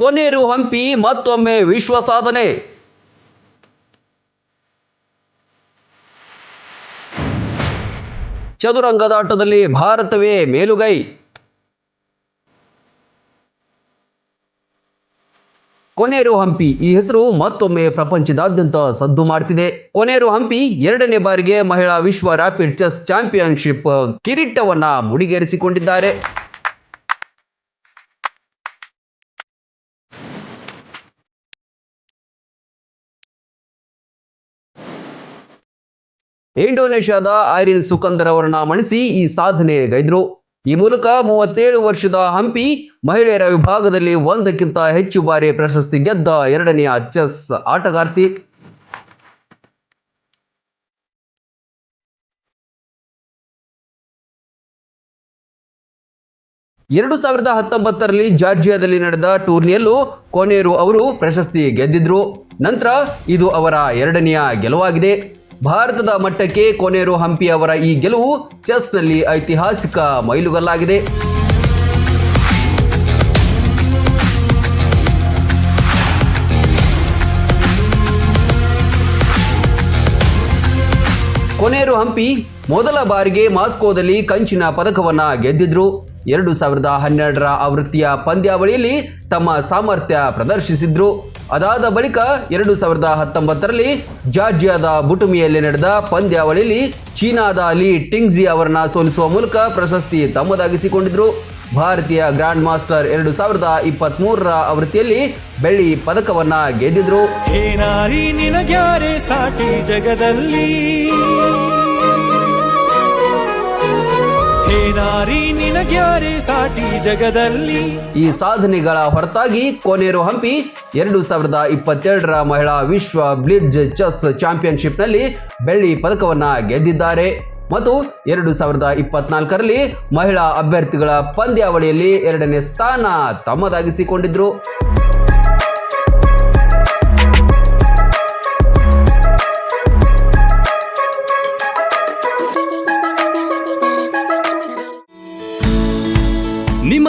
ಕೊನೇರು ಹಂಪಿ ಮತ್ತೊಮ್ಮೆ ವಿಶ್ವ ಸಾಧನೆ. ಚದುರಂಗದಾಟದಲ್ಲಿ ಭಾರತವೇ ಮೇಲುಗೈ. ಕೊನೇರು ಹಂಪಿ ಈ ಹೆಸರು ಮತ್ತೊಮ್ಮೆ ಪ್ರಪಂಚದಾದ್ಯಂತ ಸದ್ದು ಮಾಡ್ತಿದೆ. ಕೊನೇರು ಹಂಪಿ ಎರಡನೇ ಬಾರಿಗೆ ಮಹಿಳಾ ವಿಶ್ವ ರ್ಯಾಪಿಡ್ ಚೆಸ್ ಚಾಂಪಿಯನ್ಶಿಪ್ ಕಿರೀಟವನ್ನ ಮುಡಿಗೇರಿಸಿಕೊಂಡಿದ್ದಾರೆ. ಇಂಡೋನೇಷ್ಯಾದ ಐರಿನ್ ಸುಕಂದರ್ ಅವರನ್ನ ಮಣಿಸಿ ಈ ಸಾಧನೆ ಗೈದ್ರು. ಈ ಮೂಲಕ ಮೂವತ್ತೇಳು ವರ್ಷದ ಹಂಪಿ ಮಹಿಳೆಯರ ವಿಭಾಗದಲ್ಲಿ ಒಂದಕ್ಕಿಂತ ಹೆಚ್ಚು ಬಾರಿ ಪ್ರಶಸ್ತಿ ಗೆದ್ದ ಎರಡನೆಯ ಚೆಸ್ ಆಟಗಾರ್ತಿ. ಎರಡು ಸಾವಿರದ ಹತ್ತೊಂಬತ್ತರಲ್ಲಿ ಜಾರ್ಜಿಯಾದಲ್ಲಿ ನಡೆದ ಟೂರ್ನಿಯಲ್ಲೂ ಕೊನೇರು ಅವರು ಪ್ರಶಸ್ತಿ ಗೆದ್ದಿದ್ರು. ನಂತರ ಇದು ಅವರ ಎರಡನೆಯ ಗೆಲುವಾಗಿದೆ. ಭಾರತದ ಮಟ್ಟಕ್ಕೆ ಕೊನೆರು ಹಂಪಿ ಅವರ ಈ ಗೆಲುವು ಚೆಸ್ನಲ್ಲಿ ಐತಿಹಾಸಿಕ ಮೈಲುಗಲ್ಲಾಗಿದೆ. ಕೊನೆರು ಹಂಪಿ ಮೊದಲ ಬಾರಿಗೆ ಮಾಸ್ಕೋದಲ್ಲಿ ಕಂಚಿನ ಪದಕವನ್ನ ಗೆದ್ದಿದ್ರು. ಎರಡು ಸಾವಿರದ ಹನ್ನೆರಡರ ಆವೃತ್ತಿಯ ಪಂದ್ಯಾವಳಿಯಲ್ಲಿ ತಮ್ಮ ಸಾಮರ್ಥ್ಯ ಪ್ರದರ್ಶಿಸಿದ್ರು. ಅದಾದ ಬಳಿಕ ಎರಡು ಸಾವಿರದ ಹತ್ತೊಂಬತ್ತರಲ್ಲಿ ಜಾರ್ಜಿಯಾದ ಬುಟುಮಿಯಲ್ಲಿ ನಡೆದ ಪಂದ್ಯಾವಳಿಯಲ್ಲಿ ಚೀನಾದ ಲೀ ಟಿಂಗ್ಜಿ ಅವರನ್ನ ಸೋಲಿಸುವ ಮೂಲಕ ಪ್ರಶಸ್ತಿ ತಮ್ಮದಾಗಿಸಿಕೊಂಡಿದ್ರು. ಭಾರತೀಯ ಗ್ರ್ಯಾಂಡ್ ಮಾಸ್ಟರ್ ಎರಡು ಸಾವಿರದ ಇಪ್ಪತ್ತ್ಮೂರರ ಆವೃತ್ತಿಯಲ್ಲಿ ಬೆಳ್ಳಿ ಪದಕವನ್ನ ಗೆದ್ದಿದ್ರು. ಜಗದಲ್ಲಿ? ಜಗದಲ್ಲಿ? ಈ ಸಾಧನೆಗಳ ಹೊರತಾಗಿ ಕೋನೇರು ಹಂಪಿ ಎರಡು ಸಾವಿರದ ಇಪ್ಪತ್ತೆರಡರ ಮಹಿಳಾ ವಿಶ್ವ ಬ್ಲಿಡ್ಜ್ ಚೆಸ್ ಚಾಂಪಿಯನ್ಶಿಪ್ನಲ್ಲಿ ಬೆಳ್ಳಿ ಪದಕವನ್ನ ಗೆದ್ದಿದ್ದಾರೆ. ಮತ್ತು ಎರಡು ಸಾವಿರದ ಇಪ್ಪತ್ನಾಲ್ಕರಲ್ಲಿ ಮಹಿಳಾ ಅಭ್ಯರ್ಥಿಗಳ ಪಂದ್ಯಾವಳಿಯಲ್ಲಿ ಎರಡನೇ ಸ್ಥಾನ ತಮ್ಮದಾಗಿಸಿಕೊಂಡಿದ್ರು.